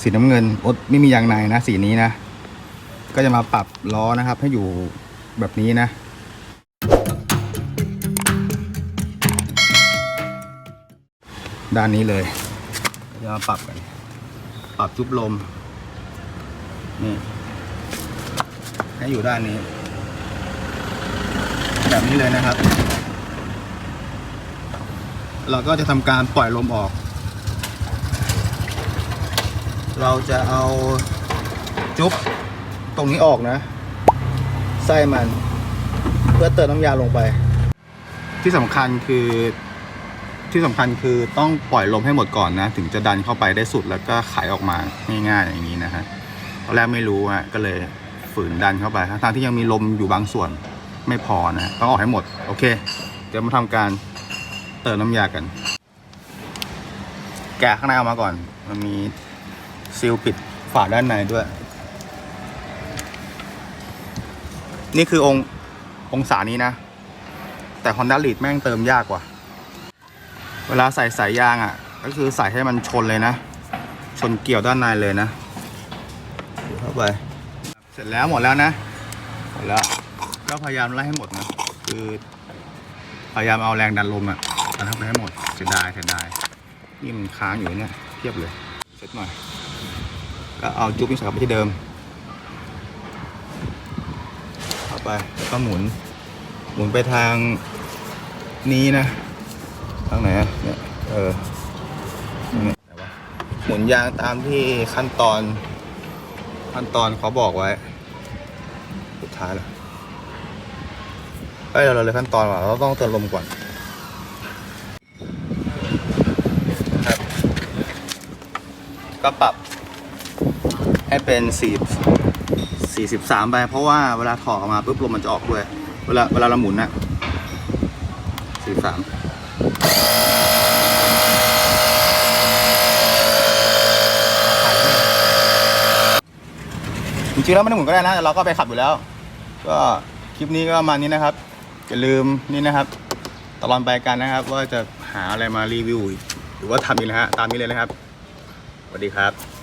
สีน้ำเงินอ๊ตไม่มียางในนะ สีนี้นะ ก็จะมาปรับล้อนะครับ ให้อยู่แบบนี้นะ ด้านนี้เลยจะมาปรับกัน ปรับจุบลมนี่ให้อยู่ด้านนี้ แบบนี้เลยนะครับ เราก็จะทำการปล่อยลมออก เราจะเอาจุ๊บตรงนี้ออกนะ ไส้มัน เพื่อเติมน้ำยาลงไป ที่สำคัญคือที่สำคัญคือต้องปล่อยลมให้หมดก่อนนะ ถึงจะดันเข้าไปได้สุดแล้วก็ไขออกมาง่ายๆอย่างนี้นะฮะตอนแรกไม่รู้ฮะก็เลยฝืนดันเข้าไปทั้งที่ยังมีลมอยู่บางส่วนไม่พอนะต้องออกให้หมด โอเค เดี๋ยวมาทำการเติมน้ำยากัน แกะข้างในออกมาก่อน มันมี ซีลปิดฝาด้านในด้วย นี่คือองค์องศานี้นะ แต่ Honda Lead แม่งเติมยากกว่า เวลาใส่สายยางอะ ก็คือใส่ให้มันชนเลยนะ ชนเกี่ยวด้านในเลยนะเข้าไป เสร็จแล้วหมดแล้วนะ หมดแล้วก็พยายามไล่ให้หมดนะ คือพยายามเอาแรงดันลมอะดันเข้าไปให้หมดเสียดายเสียดายนี่มันค้างอยู่เนี่ยเทียบเลยเช็ดหน่อย แล้วเอาจุ๊บนี่ใส่กลับไปที่เดิมเข้าไปแล้วก็หมุน หมุนไปทางนี้นะ ทางไหนอะเนี่ยเออหมุนยางตามที่ขั้นตอน ขั้นตอนเขาบอกไว้ สุดท้ายแล้วเอ้ยเราเลยขั้นตอนว่ะเราต้องเติมลมก่อนครับ ก็ปรับ ให้เป็นสี่สี่สิบสามไป เพราะว่าเวลาถอดออกมาปุ๊บลมมันจะออกด้วย เวลาเวลาเราหมุนนะสี่สามจริงๆแล้วไม่ต้องหมุนก็ได้นะแต่เราก็ไปขับอยู่แล้ว ก็คลิปนี้ก็ประมาณนี้นะครับอย่าลืมนี่นะครับ ตลอดไปกันนะครับ ว่าจะหาอะไรมารีวิว หรือว่าทำอีกนะฮะตามนี้เลยนะครับสวัสดีครับ